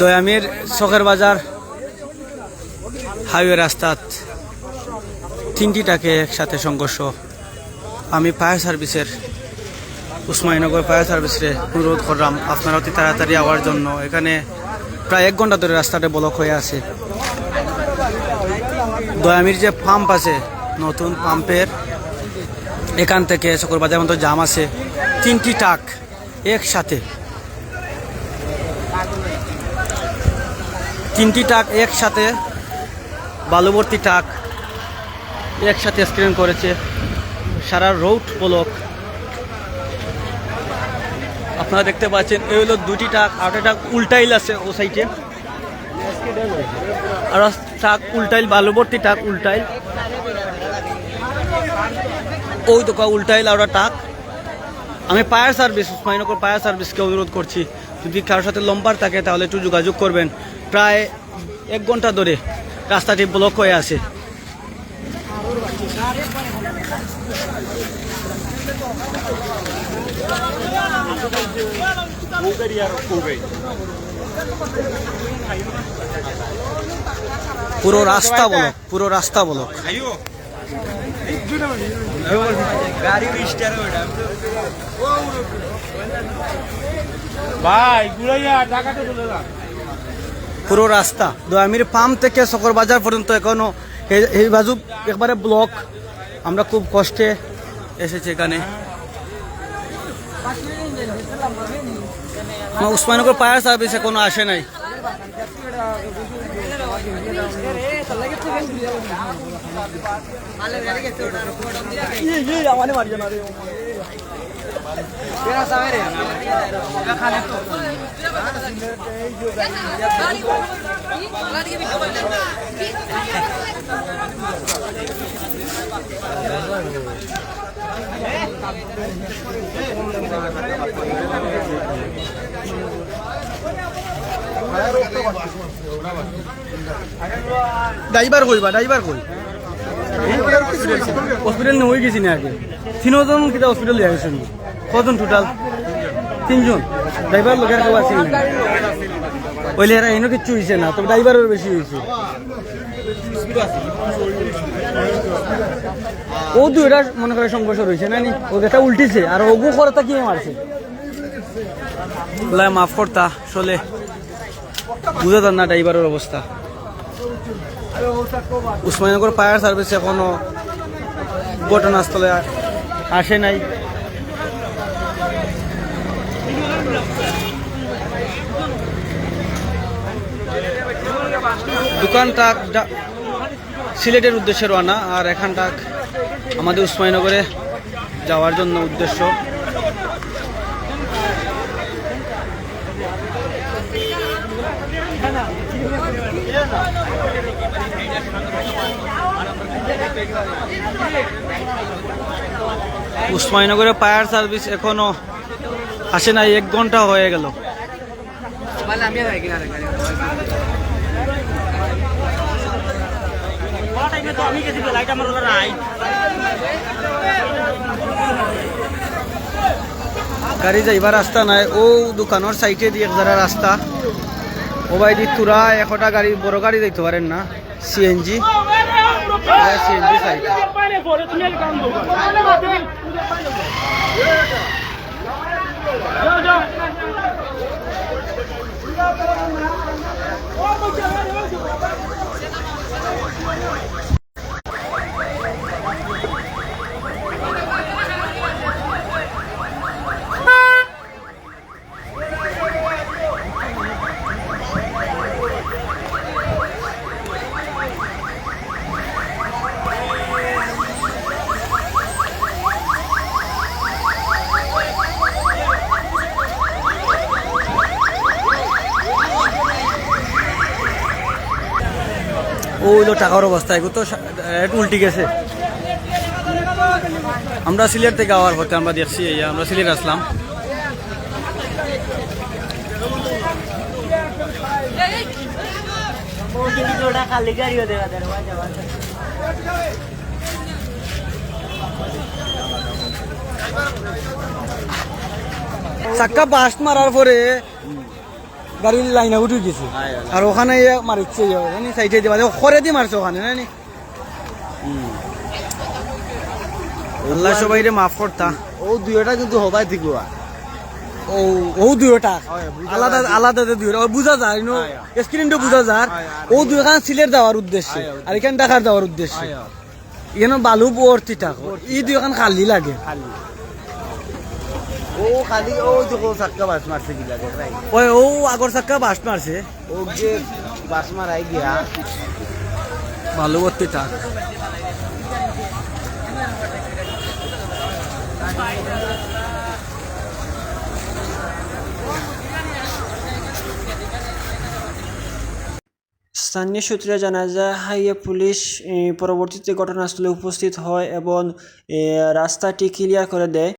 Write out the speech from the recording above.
দয়ামির চকের বাজার, হাইওয়ে রাস্তাত তিনটি টাকে একসাথে সংঘর্ষ। আমি ফায়ার সার্ভিসের, উসমানীনগর ফায়ার সার্ভিসে অনুরোধ করলাম, আপনারা অতি তাড়াতাড়ি আওয়ার জন্য। এখানে প্রায় এক ঘণ্টা ধরে রাস্তাটা ব্লক হয়ে আছে। দয়ামির যে পাম্প আছে, নতুন পাম্পের এখান থেকে চকর বাজার মতো জাম আছে। তিনটি টাক একসাথে তিনটি টাক একসাথে, বালুবর্তী টাক একসাথে স্ক্রিন করেছে। সারা রোড ব্লক আপনারা দেখতে পাচ্ছেন, এই হলো দুটি টাক, আর একটা টাক উল্টাইল আছে ও সাইডে আর টাক উল্টাইল, বালুবর্তী টাক উল্টাইল। ওই তো উল্টাইল আর টাক। আমি ফায়ার সার্ভিস উসমানীনগর ফায়ার সার্ভিসকে অনুরোধ করছি। যদি কারোর সাথে লম্বার থাকে, তাহলে একটু যোগাযোগ করবেন। প্রায় এক ঘণ্টা ধরে রাস্তাটি ব্লক হয়ে আছে। পুরো রাস্তা বলো পুরো রাস্তা বলো ভাই গুড়াইয়া টাকাটা তুলে না পুরো রাস্তা। দয়ামির পাম্প থেকে সকর বাজার পর্যন্ত এখনও এই- বাজু একবারে ব্লক। আমরা খুব কষ্টে এসেছি এখানে। উসমানগর ফায়ার সার্ভিস এখনও আসে নাই। ড্রাইভার কইবা ড্রাইভার কই? হসপিটাল নিয়ে গেছি না আগে। তিনজন কিটা হসপিটাল লিয়ে গেছেন কজন টোটাল তিনজন। ড্রাইভার লোকের কেউ আছে ওইলে এরা এনে কিচ্ছু হয়েছে না, তবে ড্রাইভারের বেশি হয়েছে ও দুইটা মনে করে সংঘর্ষ রয়েছে, না নি? ও একটা উল্টিছে, আর ওগু করতা কি মারছে? মাফ করতা চলে বুঝে না ড্রাইভারের অবস্থা। উসমানীনগর ফায়ার সার্ভিস এখনও ঘটনাস্থলে আসে নাই। দোকানটা সিলেটের উদ্দেশ্যে রওনা, আর এখানটা আমাদের উসমানীনগরে যাওয়ার জন্য উদ্দেশ্য। উসমানীনগরে ফায়ার সার্ভিস এখনও আসে নাই এক ঘণ্টা হয়ে গেল। গাড়ি যাইবার রাস্তা নাই, ও দোকানের সাইডে দিয়ে যারা রাস্তা। ও ভাই দি তুরা একটা গাড়ি, বড় গাড়ি দেখতে পারেন না। CNG CNG side Oh, my God. ও হইল টাকার অবস্থা এগুলো তো উল্টি গেছে। আমরা সিলেট থেকে আওয়ার পথে আমরা দেখছি আমরা সিলেট আসলাম। চাক্কা বাস্ট মারার পরে গাড়ির লাইনে উঠে গেছে। আর ওখানে মারিচ্ছে জানি সাইডে দিয়ে খরে দিয়ে মারছে ওখানে জানি আল্লাহ সবাই রে মাফ করতা। ও দুইটা কিন্তু হবাই ঠিক ও ও দুইটা। আলাদা। আলাদা দুইটা। ও বুঝা যায় নো? স্ক্রিনটা বুঝা যায়। আর ও দুইখান সিলেট যাওয়ার উদ্দেশ্যে। আর এখান ঢাকার যাওয়ার উদ্দেশ্যে। এখানে বালু ভর্তি থাকো ই দুইখান খালি লাগে। খালি। ও খালি ও দেখো সাক্কা বাস মারছে গিলা দেখাই ওই ও আগর চাক্কা বাস মারছে। ও যে বাস মারাই গিয়া। থাক স্থানীয় সূত্রে জানা যায় হাইয়ে পুলিশ পরবর্তীতে ঘটনাস্থলে উপস্থিত হয় এবং রাস্তাটি ক্লিয়ার করে দেয়।